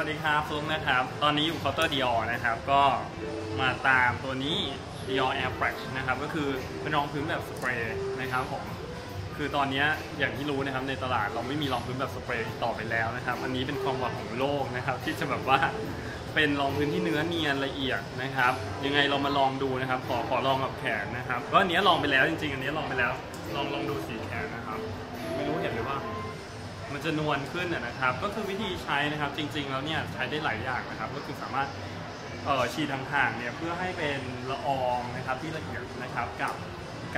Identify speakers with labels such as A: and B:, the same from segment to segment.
A: วัสดีครับฟลุ๊กนะครับ ตอนนี้อยู่เคาน์เตอร์ดิออนะครับ ก็มาตามตัวนี้ Dior Air Fresh นะครับ ก็คือเป็นรองพื้นแบบสเปรย์นะครับผม คือตอนนี้อย่างที่รู้นะครับในตลาดเราไม่มีรองพื้นแบบสเปรย์ต่อไปแล้วนะครับ อันนี้เป็นความหวังของโลกนะครับ ที่จะแบบว่าเป็นรองพื้นที่เนื้อเนียนละเอียดนะครับ ยังไงเรามาลองดูนะครับ ขอขอลองกับแขนนะครับก็อันนี้ลองไปแล้วจริง ๆ อันนี้ลองไปแล้ว ลองลองดูสีแขนนะครับ ไม่รู้เห็น จะนวลขึ้นนะครับ ก็คือวิธีใช้นะครับจริง ๆ แล้วเนี่ยใช้ได้หลายอย่างนะครับ ก็คือสามารถฉีดห่างๆเนี่ยเพื่อให้เป็นละอองนะครับที่ละเอียดนะครับกับ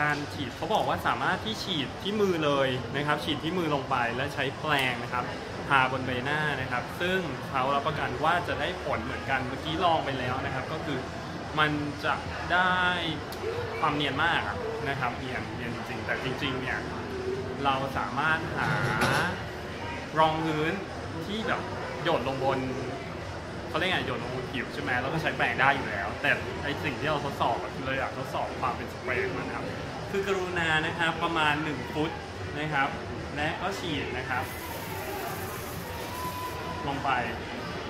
A: การฉีดเขาบอกว่าสามารถที่ฉีดที่มือเลยนะครับ ฉีดที่มือลงไปแล้วใช้แปรงนะครับทาบนใบหน้านะครับ ซึ่งเขารับประกันว่าจะได้ผลเหมือนกันเมื่อกี้ลองไปแล้วนะครับ ก็คือมันจะได้ความเนียนมากนะครับเนียนเนียนจริงๆแต่จริงๆเนี่ยเราสามารถหา รองพื้นที่แบบหยดลงบนเขาเรียกไงหยดลงบนผิวใช่ไหมแล้วก็ใช้แปรงได้อยู่แล้ว แต่ไอสิ่งที่เราทดสอบอะคือเราอยากทดสอบความเป็นสเปรย์มันนะครับ คือกรุณานะครับประมาณ 1 ฟุตนะครับ และก็ฉีดนะครับ ลงไป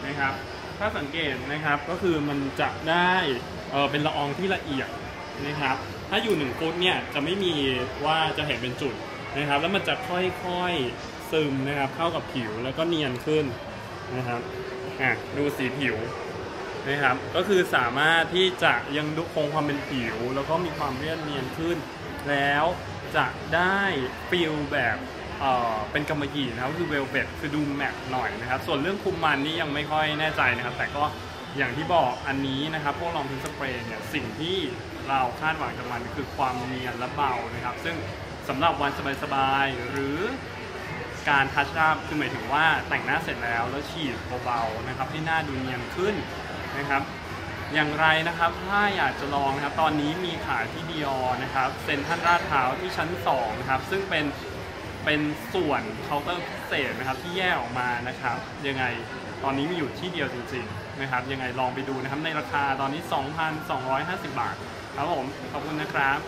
A: นะครับ ถ้าสังเกตนะครับก็คือมันจะได้เออเป็นละอองที่ละเอียดนะครับ ถ้าอยู่หนึ่งฟุตเนี่ยจะไม่มีว่าจะเห็นเป็นจุดนะครับ แล้วมันจะค่อยๆ ซึมนะครับ เข้ากับผิวแล้วก็เนียนขึ้นนะครับอะดูสีผิวนะครับ ก็คือสามารถที่จะยังดูคงความเป็นผิว แล้วก็มีความเรียบเนียนขึ้น แล้วจะได้ฟิลแบบเอ่อเป็นกำมะหยี่นะครับคือเวลเวทคือดูแมทหน่อยนะครับ ส่วนเรื่องคุมมันนี่ยังไม่ค่อยแน่ใจนะครับ แต่ก็อย่างที่บอกอันนี้นะครับ พวกรองพื้นสเปรย์เนี่ยสิ่งที่เราคาดหวังจากมันคือความเนียนและเบานะครับ ซึ่งสำหรับวันสบายๆหรือ การทัชอัพคือหมายถึงว่าแต่งหน้าเสร็จแล้วแล้วฉีดเบาๆนะครับให้หน้าดูเนียนขึ้นนะครับอย่างไรนะครับถ้าอยากจะลองนะครับตอนนี้มีขายที่ดีออนะครับเซ็นทรัลลาดพร้าวที่ชั้น2นะครับซึ่งเป็นเป็นส่วนเคาน์เตอร์พิเศษนะครับที่แยกออกมานะครับยังไงตอนนี้มีอยู่ที่เดียวจริงๆนะครับยังไงลองไปดูนะครับในราคาตอนนี้ 2,250 บาทครับผมขอบคุณนะครับ